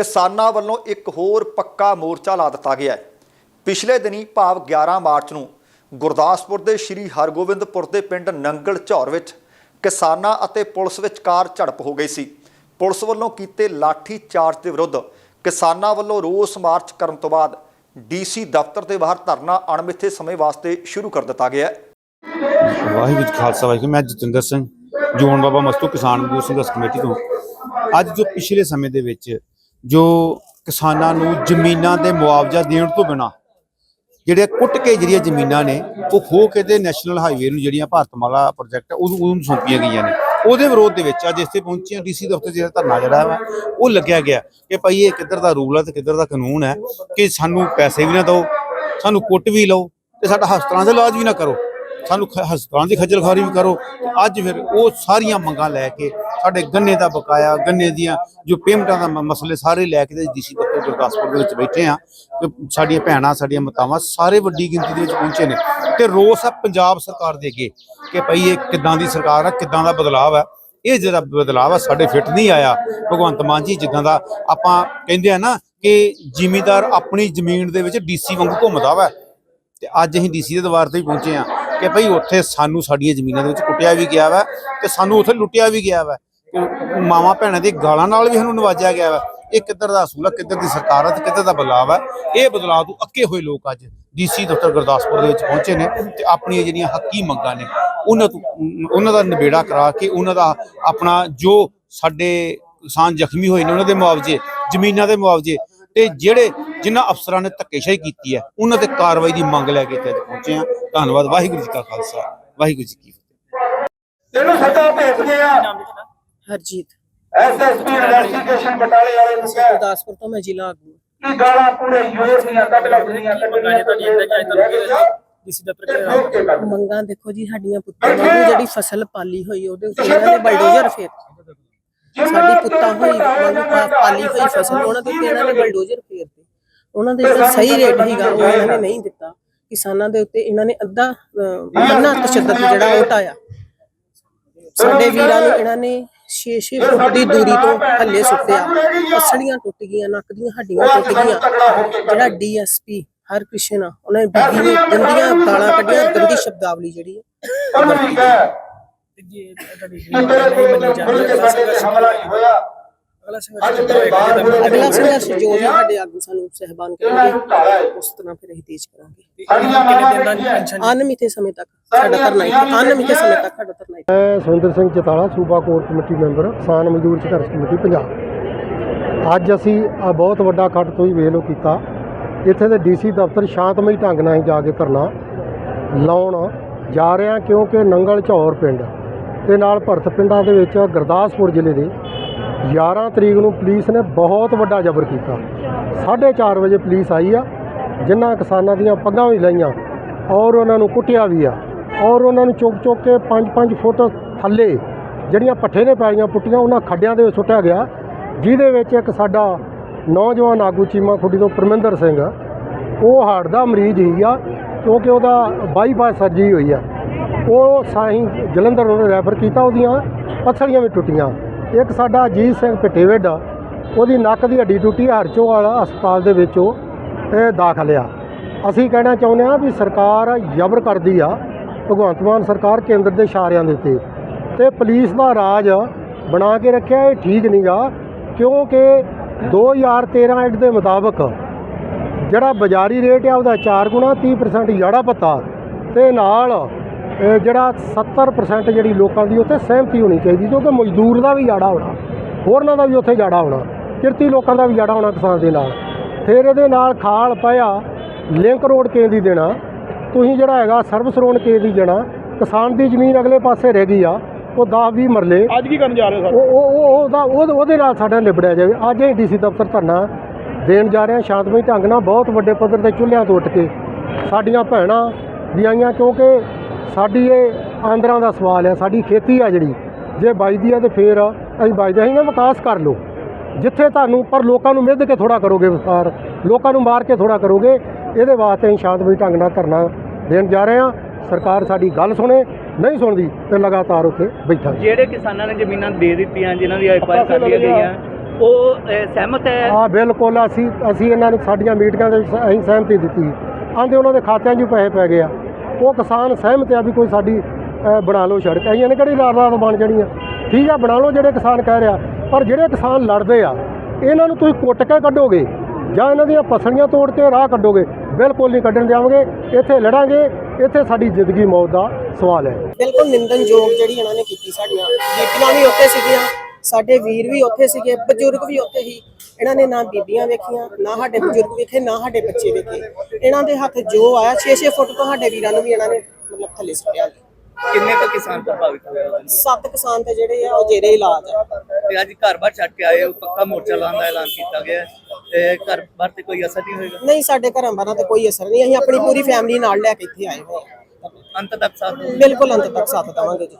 ਕਿਸਾਨਾਂ ਵੱਲੋਂ ਇੱਕ ਹੋਰ ਪੱਕਾ ਮੋਰਚਾ ਲਾ ਦਿੱਤਾ ਗਿਆ ਹੈ। ਪਿਛਲੇ ਦਿਨੀ ਭਾਵ 11 ਮਾਰਚ ਨੂੰ ਗੁਰਦਾਸਪੁਰ ਦੇ ਸ਼੍ਰੀ ਹਰਗੋਬਿੰਦਪੁਰ ਦੇ ਪਿੰਡ ਨੰਗਲ ਝੌਰ ਵਿੱਚ ਕਿਸਾਨਾਂ ਅਤੇ ਪੁਲਿਸ ਵਿਚਕਾਰ ਝੜਪ ਹੋ ਗਈ ਸੀ। ਪੁਲਿਸ ਵੱਲੋਂ ਕੀਤੇ ਲਾਠੀ ਚਾਰਜ ਦੇ ਵਿਰੁੱਧ ਕਿਸਾਨਾਂ ਵੱਲੋਂ ਰੋਸ ਮਾਰਚ ਕਰਨ ਤੋਂ ਬਾਅਦ ਡੀਸੀ ਦਫ਼ਤਰ ਦੇ ਬਾਹਰ ਧਰਨਾ ਅਣਮਿੱਥੇ ਸਮੇਂ ਵਾਸਤੇ ਸ਼ੁਰੂ ਕਰ ਦਿੱਤਾ ਗਿਆ ਹੈ। ਵਾਹਿਗੁਰੂ ਜੀ ਖਾਲਸਾ, ਵਾਹਿਗੁਰੂ ਮੈਂ ਜਤਿੰਦਰ ਸਿੰਘ, ਜੋਨ ਬਾਬਾ ਮਸਤੂ ਕਿਸਾਨ ਮਜ਼ਦੂਰ ਸੰਘਰਸ਼ ਕਮੇਟੀ ਤੋਂ। ਅੱਜ ਜੋ ਪਿਛਲੇ ਸਮੇਂ ਦੇ ਵਿੱਚ ਜੋ ਕਿਸਾਨਾਂ ਨੂੰ ਜ਼ਮੀਨਾਂ ਦੇ ਮੁਆਵਜ਼ਾ ਦੇਣ ਤੋਂ ਬਿਨਾ ਜਿਹੜੇ ਕੁੱਟ ਕੇ ਜਿਹੜੀਆਂ ਜ਼ਮੀਨਾਂ ਨੇ, ਉਹ ਖੋ ਕੇ ਤੇ ਨੈਸ਼ਨਲ ਹਾਈਵੇ ਨੂੰ ਜਿਹੜੀਆਂ ਭਾਰਤਮਾਲਾ ਪ੍ਰੋਜੈਕਟ ਉਹ ਉਹਨੂੰ ਸੌਂਪੀਆਂ ਗਈਆਂ ਨੇ। ਉਹਦੇ ਵਿਰੋਧ ਦੇ ਵਿੱਚ ਅੱਜ ਇੱਥੇ ਪਹੁੰਚੇ ਹਾਂ ਡੀਸੀ ਦਫ਼ਤਰ ਜਿਹੜਾ ਧਰਨਾ ਜਿਹੜਾ ਵਾ, ਉਹ ਲੱਗਿਆ ਗਿਆ ਕਿ ਭਾਈ ਇਹ ਕਿੱਧਰ ਦਾ ਰੂਲ ਹੈ ਤੇ ਕਿੱਧਰ ਦਾ ਕਾਨੂੰਨ ਹੈ ਕਿ ਸਾਨੂੰ ਪੈਸੇ ਵੀ ਨਾ ਦਿਓ, ਸਾਨੂੰ ਕੁੱਟ ਵੀ ਲਓ ਤੇ ਸਾਡਾ ਹਸਪਤਾਲਾਂ ਦਾ ਇਲਾਜ ਵੀ ਨਾ ਕਰੋ, ਸਾਨੂੰ ਖ- ਹਸਪਤਾਲਾਂ ਦੀ ਖੱਜਲ ਖਾਰੀ ਵੀ ਕਰੋ ਅੱਜ ਫਿਰ ਉਹ ਸਾਰੀਆਂ ਮੰਗਾਂ ਲੈ ਕੇ ਸਾਡੇ ਗੰਨੇ ਦਾ ਬਕਾਇਆ, ਗੰਨੇ ਦੀਆਂ ਜੋ ਪੇਮੈਂਟਾਂ ਦਾ ਮਸਲੇ ਸਾਰੇ ਲੈ ਕੇ ਤੇ ਡੀਸੀ ਦਫ਼ਤਰ ਗੁਰਦਾਸਪੁਰ ਦੇ ਵਿੱਚ ਬੈਠੇ ਆ ਤੇ ਸਾਡੀਆਂ ਭੈਣਾਂ, ਸਾਡੀਆਂ ਮਾਤਾਵਾਂ ਸਾਰੇ ਵੱਡੀ ਗਿਣਤੀ ਦੇ ਵਿੱਚ ਪਹੁੰਚੇ ਨੇ। ਤੇ ਰੋਸ ਆ ਪੰਜਾਬ ਸਰਕਾਰ ਦੇ ਅੱਗੇ ਕਿ ਭਈ ਇਹ ਕਿੱਦਾਂ ਦੀ ਸਰਕਾਰ ਆ ਕਿੱਦਾਂ ਦਾ ਬਦਲਾਅ ਹੈ। ਇਹ ਜਿਹੜਾ ਬਦਲਾਅ ਆ ਸਾਡੇ ਫਿੱਟ ਨਹੀਂ ਆਇਆ। ਭਗਵੰਤ ਮਾਨ ਜੀ ਜਿੱਦਾਂ ਦਾ ਆਪਾਂ ਕਹਿੰਦੇ ਆ ਨਾ ਕਿ ਜ਼ਿਮੀਦਾਰ ਆਪਣੀ ਜ਼ਮੀਨ ਦੇ ਵਿੱਚ ਡੀਸੀ ਵਾਂਗੂ ਘੁੰਮਦਾ ਵਾ। ਤੇ ਅੱਜ ਅਸੀਂ ਡੀਸੀ ਦੇ ਦਵਾਰ ਤੇ ਹੀ ਪਹੁੰਚੇ ਆ ਕਿ ਭਈ ਉੱਥੇ ਸਾਨੂੰ ਸਾਡੀਆਂ ਜ਼ਮੀਨਾਂ ਦੇ ਵਿੱਚ ਕੁੱਟਿਆ ਵੀ ਗਿਆ ਵਾ ਤੇ ਸਾਨੂੰ ਉੱਥੇ ਲੁੱਟਿਆ ਵੀ ਗਿਆ ਵਾ। ਮਾਵਾਂ ਭੈਣਾਂ ਦੀ ਗਾਲਾਂ ਨਾਲ ਵੀ ਸਾਨੂੰ ਨਵਾਜਿਆ ਗਿਆ ਵਾ। ਇਹ ਕਿੱਧਰ ਦਾ ਅਸੂਲ ਆ, ਕਿੱਧਰ ਦੀ ਸਰਕਾਰ ਹੈ ਤੇ ਕਿੱਧਰ ਦਾ ਬਦਲਾਅ ਹੈ ਇਹ ਬਦਲਾਅ ਤੋਂ ਅੱਕੇ ਹੋਏ ਲੋਕ ਅੱਜ ਡੀਸੀ ਦਫ਼ਤਰ ਗੁਰਦਾਸਪੁਰ ਦੇ ਵਿੱਚ ਪਹੁੰਚੇ ਨੇ ਤੇ ਆਪਣੀਆਂ ਜਿਹੜੀਆਂ ਹੱਕੀ ਮੰਗਾਂ ਨੇ, ਉਹਨਾਂ ਤੋਂ, ਉਹਨਾਂ ਦਾ ਨਿਬੇੜਾ ਕਰਾ ਕੇ ਉਹਨਾਂ ਦਾ ਆਪਣਾ ਜੋ ਸਾਡੇ ਕਿਸਾਨ ਜ਼ਖਮੀ ਹੋਏ ਨੇ, ਉਹਨਾਂ ਦੇ ਮੁਆਵਜ਼ੇ, ਜ਼ਮੀਨਾਂ ਦੇ ਮੁਆਵਜ਼ੇ ਤੇ ਜਿਹੜੇ ਜਿਨ੍ਹਾਂ ਅਫਸਰਾਂ ਨੇ ਧੱਕੇਸ਼ਾਹੀ ਕੀਤੀ ਹੈ, ਉਹਨਾਂ ਤੇ ਕਾਰਵਾਈ ਦੀ ਮੰਗ ਲੈ ਕੇ ਇੱਥੇ ਅੱਜ ਪਹੁੰਚੇ ਆ ਧੰਨਵਾਦ, ਵਾਹਿਗੁਰੂ ਜੀ ਕਾ ਖਾਲਸਾ, ਵਾਹਿਗੁਰੂ ਜੀ ਕੀ ਫਤਿਹ। ਤੈਨੂੰ ਸੱਦਾ ਭੇਜਦੇ ਆ। ਹਰਜੀਤ। ਐਸਐਸਪੀ ਇਨਵੈਸਟੀਗੇਸ਼ਨ ਬਟਾਲੇ ਵਾਲੇ ਨੂੰ ਕਹਿ ਗੁਰਦਾਸਪੁਰ ਤੋਂ ਮੈਂ ਜ਼ਿਲ੍ਹਾ ਆਗੂ ਕਿ ਗਾਲਾਂ ਪੂਰੇ ਯੂਐਸ ਦੀਆਂ ਕੱਢ ਲੱਗਦੀਆਂ ਕੱਢਣੀਆਂ ਡੀਸੀ ਦਫ਼ਤਰ ਮੰਗਾਂ ਦੇਖੋ ਜੀ ਸਾਡੀਆਂ ਪੁੱਤਾਂ ਵਾਂਗੂ ਜਿਹੜੀ ਫਸਲ ਪਾਲੀ ਹੋਈ ਉਹਦੇ ਉੱਤੇ ਇਹਨਾਂ ਨੇ ਬਲਡੋਜ਼ਰ ਫੇਰ ਸਾਡੀ ਪੁੱਤਾਂ ਹੋਈ ਪਾਲੀ ਹੋਈ ਫਸਲ ਉਹਨਾਂ ਦੇ ਉੱਤੇ ਇਹਨਾਂ ਨੇ ਬਲਡੋਜ਼ਰ ਫੇਰਤੇ। ਉਹਨਾਂ ਦੇ ਜਿਹੜਾ ਸਹੀ ਰੇਟ ਸੀਗਾ ਉਹ ਇਹਨਾਂ ਨੇ ਨਹੀਂ ਦਿੱਤਾ। ਕਿਸਾਨਾਂ ਦੇ ਉੱਤੇ ਇਹਨਾਂ ਨੇ ਅੱਧਾ ਅੰਨਾ ਤਸ਼ੱਦਦ ਜਿਹੜਾ ਉਹ ਢਾਇਆ ਸਾਡੇ ਵੀਰਾਂ ਨੂੰ ਇਹਨਾਂ ਨੇ 6-6 ਫੁੱਟ ਦੀ ਦੂਰੀ ਤੋਂ ਥੱਲੇ ਸੁੱਟਿਆ। ਪਸੜੀਆਂ ਟੁੱਟ ਗਈਆਂ ਨੱਕ ਦੀਆਂ ਹੱਡੀਆਂ ਟੁੱਟ ਗਈਆਂ। ਜਿਹੜਾ ਡੀਐਸਪੀ ਹਰ ਕ੍ਰਿਸ਼ਨ ਉਹਨੇ ਬੀਬੀ ਨੇ ਗੰਦੀਆਂ ਗਾਲਾਂ ਕੱਢੀਆਂ ਗੰਦੀ ਸ਼ਬਦਾਵਲੀ ਜਿਹੜੀ ਹੈ। ਅਮਰੀਕ ਹੈ ਕਿ ਤੇਰੇ ਕੋਲ ਖੁੱਲ ਕੇ ਸਾਡੇ ਤੇ ਹਮਲਾ ਨਹੀਂ ਹੋਇਆ। ਅਗਲਾ ਸੰਘਰਸ਼ ਜੋ ਵੀ ਸਾਡੇ ਆਗੂ ਸਾਨੂੰ ਸਹਿਬਾਨ ਕਰਨਗੇ ਉਸ ਤਰ੍ਹਾਂ ਫਿਰ ਅਸੀਂ ਤੇਜ਼ ਕਰਾਂਗੇ। ਅਨਮਿੱਥੇ ਸਮੇਂ ਤੱਕ ਸਾਡਾ ਧਰਨਾ ਹੈ। ਅਨਮਿੱਥੇ ਸਮੇਂ ਤੱਕ ਸਾਡਾ ਧਰਨਾ ਹੈ। ਮੈਂ ਸੁਰਿੰਦਰ ਸਿੰਘ ਚਤਾਲਾ ਸੂਬਾ ਕੋਰ ਕਮੇਟੀ ਮੈਂਬਰ ਕਿਸਾਨ ਮਜ਼ਦੂਰ ਸੰਘਰਸ਼ ਕਮੇਟੀ ਪੰਜਾਬ। ਅੱਜ ਅਸੀਂ ਆ ਬਹੁਤ ਵੱਡਾ ਕੱਟ ਤੋਂ ਹੀ ਵੇਲੋ ਕੀਤਾ। ਇੱਥੇ ਦੇ ਡੀਸੀ ਦਫ਼ਤਰ ਸ਼ਾਂਤਮਈ ਢੰਗ ਨਾਲ ਹੀ ਜਾ ਕੇ ਧਰਨਾ ਲਾਉਣ ਜਾ ਰਹੇ ਕਿਉਂਕਿ ਨੰਗਲ ਝੌਰ ਪਿੰਡ ਤੇ ਨਾਲ ਭਰਤ ਪਿੰਡਾਂ ਦੇ ਵਿੱਚ ਗੁਰਦਾਸਪੁਰ ਜ਼ਿਲ੍ਹੇ ਦੇ 11 ਤਰੀਕ ਨੂੰ ਪੁਲਿਸ ਨੇ ਬਹੁਤ ਵੱਡਾ ਜ਼ਬਰ ਕੀਤਾ। 4:30 ਵਜੇ ਪੁਲਿਸ ਆਈ ਆ, ਜਿਨ੍ਹਾਂ ਕਿਸਾਨਾਂ ਦੀਆਂ ਪੱਗਾਂ ਵੀ ਲਾਈਆਂ ਔਰ ਉਹਨਾਂ ਨੂੰ ਕੁੱਟਿਆ ਵੀ ਆ ਔਰ ਉਹਨਾਂ ਨੂੰ ਚੁੱਕ ਚੁੱਕ ਕੇ 5-5 ਫੁੱਟ ਥੱਲੇ ਜਿਹੜੀਆਂ ਪੱਠੇ ਨੇ ਪੈਲੀਆਂ ਪੁੱਟੀਆਂ, ਉਹਨਾਂ ਖੱਡਿਆਂ ਦੇ ਵਿੱਚ ਸੁੱਟਿਆ ਗਿਆ, ਜਿਹਦੇ ਵਿੱਚ ਇੱਕ ਸਾਡਾ ਨੌਜਵਾਨ ਆਗੂ ਚੀਮਾ ਖੁੱਡੀ ਤੋਂ ਪਰਮਿੰਦਰ ਸਿੰਘ, ਉਹ ਹਾਰਟ ਦਾ ਮਰੀਜ਼ ਹੀ ਆ, ਕਿਉਂਕਿ ਉਹਦਾ ਬਾਈਪਾਸ ਸਰਜਰੀ ਹੋਈ ਆ। ਉਹ ਸਾਹੀਂ ਜਲੰਧਰ ਉਹਨੇ ਰੈਫਰ ਕੀਤਾ ਉਹਦੀਆਂ ਪੱਥੜੀਆਂ ਵੀ ਟੁੱਟੀਆਂ। ਇੱਕ ਸਾਡਾ ਅਜੀਤ ਸਿੰਘ ਪਿੱਟੇਵਿੰਡ ਉਹਦੀ ਨੱਕ ਦੀ ਹੱਡੀ ਟੁੱਟੀ ਹਰਚੋਵਾਲ ਹਸਪਤਾਲ ਦੇ ਵਿੱਚ ਉਹ ਦਾਖਲ ਆ। ਅਸੀਂ ਕਹਿਣਾ ਚਾਹੁੰਦੇ ਹਾਂ ਵੀ ਸਰਕਾਰ ਜ਼ਬਰ ਕਰਦੀ ਆ, ਭਗਵੰਤ ਮਾਨ ਸਰਕਾਰ ਕੇਂਦਰ ਦੇ ਇਸ਼ਾਰਿਆਂ ਦੇ ਉੱਤੇ। ਤੇ ਪੁਲਿਸ ਦਾ ਰਾਜ ਬਣਾ ਕੇ ਰੱਖਿਆ, ਇਹ ਠੀਕ ਨਹੀਂਗਾ ਕਿਉਂਕਿ 2013 ਐਕਟ ਦੇ ਮੁਤਾਬਕ ਜਿਹੜਾ ਬਾਜ਼ਾਰੀ ਰੇਟ ਆ, ਉਹਦਾ 4 ਗੁਣਾ 30% ਜਾੜਾ ਪੱਤਾ ਤੇ ਨਾਲ ਜਿਹੜਾ 70% ਜਿਹੜੀ ਲੋਕਾਂ ਦੀ ਉੱਥੇ ਸਹਿਮਤੀ ਹੋਣੀ ਚਾਹੀਦੀ ਕਿਉਂਕਿ ਮਜ਼ਦੂਰ ਦਾ ਵੀ ਜਾੜਾ ਹੋਣਾ ਹੋਰਨਾਂ ਦਾ ਵੀ ਉੱਥੇ ਜਾੜਾ ਹੋਣਾ ਕਿਰਤੀ ਲੋਕਾਂ ਦਾ ਵੀ ਜਾੜਾ ਹੋਣਾ ਕਿਸਾਨ ਦੇ ਨਾਲ। ਫਿਰ ਇਹਦੇ ਨਾਲ ਖਾਲ ਪਿਆ ਲਿੰਕ ਰੋਡ ਕੇ ਦੀ ਦੇਣਾ ਤੁਸੀਂ ਜਿਹੜਾ ਹੈਗਾ ਸਰਵਿਸ ਰੋਡ ਕੇ ਦੀ ਦੇਣਾ ਕਿਸਾਨ ਦੀ ਜ਼ਮੀਨ ਅਗਲੇ ਪਾਸੇ ਰਹਿ ਗਈ ਆ ਉਹ 10 20 ਮਰਲੇ ਅੱਜ ਕੀ ਕਰਨ ਜਾ ਰਹੇ ਹੋ ਉਹ ਉਹ ਉਹ ਉਹਦਾ ਉਹ- ਉਹਦੇ ਨਾਲ ਸਾਡਾ ਨਿਬੜਿਆ ਜਾਵੇ। ਅੱਜ ਅਸੀਂ ਡੀਸੀ ਦਫ਼ਤਰ ਧਰਨਾ ਦੇਣ ਜਾ ਰਹੇ ਹਾਂ ਸ਼ਾਂਤਮਈ ਢੰਗ ਨਾਲ ਬਹੁਤ ਵੱਡੇ ਪੱਧਰ ਤੇ ਚੁੱਲ੍ਹਿਆਂ ਤੋਂ ਉੱਠ ਕੇ ਸਾਡੀਆਂ ਭੈਣਾਂ ਵੀ ਆਈਆਂ ਕਿਉਂਕਿ ਸਾਡੀ ਇਹ ਆਂਦਰਾਂ ਦਾ ਸਵਾਲ ਹੈ ਸਾਡੀ ਖੇਤੀ ਆ ਜਿਹੜੀ। ਜੇ ਵੱਜਦੀ ਆ ਤੇ ਫੇਰ ਅਸੀਂ ਵੱਜਦੇ ਅਸੀਂ ਨਾ ਵਿਕਾਸ ਕਰ ਲਓ। ਜਿੱਥੇ ਤੁਹਾਨੂੰ ਪਰ ਲੋਕਾਂ ਨੂੰ ਮਿੱਧ ਕੇ ਥੋੜਾ ਕਰੋਗੇ ਵਿਸਤਾਰ ਲੋਕਾਂ ਨੂੰ ਮਾਰ ਕੇ ਥੋੜਾ ਕਰੋਗੇ ਇਹਦੇ ਵਾਸਤੇ ਅਸੀਂ ਸ਼ਾਂਤਮਈ ਢੰਗ ਨਾਲ ਧਰਨਾ ਦੇਣ ਜਾ ਰਹੇ ਹਾਂ। ਸਰਕਾਰ ਸਾਡੀ ਗੱਲ ਸੁਣੇ ਨਹੀਂ ਸੁਣਦੀ ਤੇ ਲਗਾਤਾਰ ਉੱਥੇ ਬੈਠਾਂਗੇ ਜਿਹੜੇ ਕਿਸਾਨਾਂ ਨੇ ਜ਼ਮੀਨਾਂ ਦੇ ਦਿੱਤੀਆਂ ਜਿਨ੍ਹਾਂ ਦੀ ਐਫਆਈਆਰ ਕਰ ਲਈਆਂ ਗਈਆਂ ਉਹ ਸਹਿਮਤ ਹੈ? ਆ ਬਿਲਕੁਲ ਅਸੀਂ ਅਸੀਂ ਇਹਨਾਂ ਨੂੰ ਸਾਡੀਆਂ ਮੀਟਿੰਗਾਂ ਦੇ ਵਿੱਚ ਅਸੀਂ ਸਹਿਮਤੀ ਦਿੱਤੀ। ਆਂਦੇ ਉਹਨਾਂ ਦੇ ਖਾਤਿਆਂ 'ਚ ਪੈਸੇ ਪੈ ਗਏ ਆ। ਉਹ ਕਿਸਾਨ ਸਹਿਮਤ ਆ ਵੀ ਕੋਈ ਸਾਡੀ ਬਣਾ ਲਓ ਸੜਕ। ਅਸੀਂ ਨੇ ਕਿਹੜੀ ਰਾਤ ਰਾਤ ਬਣ ਜਾਣੀ ਆ। ਠੀਕ ਆ, ਬਣਾ ਲਓ ਜਿਹੜੇ ਕਿਸਾਨ ਕਹਿ ਰਿਹਾ। ਪਰ ਜਿਹੜੇ ਕਿਸਾਨ ਲੜਦੇ ਆ, ਇਹਨਾਂ ਨੂੰ ਤੁਸੀਂ ਕੁੱਟ ਕੇ ਕੱਢੋਗੇ ਜਾਂ ਇਹਨਾਂ ਦੀਆਂ ਪਸਲੀਆਂ ਤੋੜ ਕੇ ਰਾਹ ਕੱਢੋਗੇ, ਬਿਲਕੁਲ ਨਹੀਂ ਕੱਢਣ ਦੇਵਾਂਗੇ ਇੱਥੇ ਲੜਾਂਗੇ, ਇੱਥੇ ਸਾਡੀ ਜ਼ਿੰਦਗੀ ਮੌਤ ਦਾ ਸਵਾਲ ਹੈ। ਬਿਲਕੁਲ ਨਿੰਦਨਯੋਗ ਜਿਹੜੀ ਇਹਨਾਂ ਨੇ ਕੀਤੀ ਸਾਡੀਆਂ। ਬੀਬੀਆਂ ਵੀ ਉੱਥੇ ਸੀਗੀਆਂ, ਸਾਡੇ ਵੀਰ ਵੀ ਉੱਥੇ ਸੀਗੇ, ਬਜ਼ੁਰਗ ਵੀ ਉੱਥੇ ਹੀ। ਇਹਨਾਂ ਨੇ ਨਾ ਬੀਬੀਆਂ ਵੇਖੀਆਂ ਨਾ ਸਾਡੇ ਬਜ਼ੁਰਗ ਵੇਖੇ ਨਾ ਸਾਡੇ ਬੱਚੇ ਵੇਖੇ। ਇਹਨਾਂ ਦੇ ਹੱਥ ਜੋ ਆਇਆ 6-6 ਫੁੱਟ ਤੋਂ ਸਾਡੇ ਵੀਰਾਂ ਨੂੰ ਵੀ ਇਹਨਾਂ ਨੇ ਮਤਲਬ ਥੱਲੇ ਸੁੱਟਿਆ। ਕਿੰਨੇ ਕੁ ਕਿਸਾਨ ਪ੍ਰਭਾਵਿਤ ਹੋਏ? ਸੱਤ ਕਿਸਾਨ ਤੇ ਜਿਹੜੇ ਆ ਉਹ ਜੇਰੇ ਇਲਾਜ ਆ। ਤੇ ਅੱਜ ਘਰ-ਬਾਰ ਛੱਡ ਕੇ ਆਏ ਹੋ ਪੱਕਾ ਮੋਰਚਾ ਲਾਉਣ ਦਾ ਐਲਾਨ ਕੀਤਾ ਗਿਆ ਤੇ ਘਰ-ਬਾਰ ਤੇ ਕੋਈ ਅਸਰ ਨਹੀਂ ਹੋਏਗਾ? ਨਹੀਂ ਸਾਡੇ ਘਰਾਂ ਬਾਰਾਂ ਤੇ ਕੋਈ ਅਸਰ ਨਹੀਂ। ਅਸੀਂ ਆਪਣੀ ਪੂਰੀ ਫੈਮਿਲੀ ਨਾਲ ਲੈ ਕੇ ਇੱਥੇ ਆਏ ਹੋਏ ਹਾਂ। ਅੰਤ ਤੱਕ ਸਾਥ। ਬਿਲਕੁਲ ਅੰਤ ਤੱਕ ਸਾਥ ਦੇਵਾਂਗੇ ਜੀ।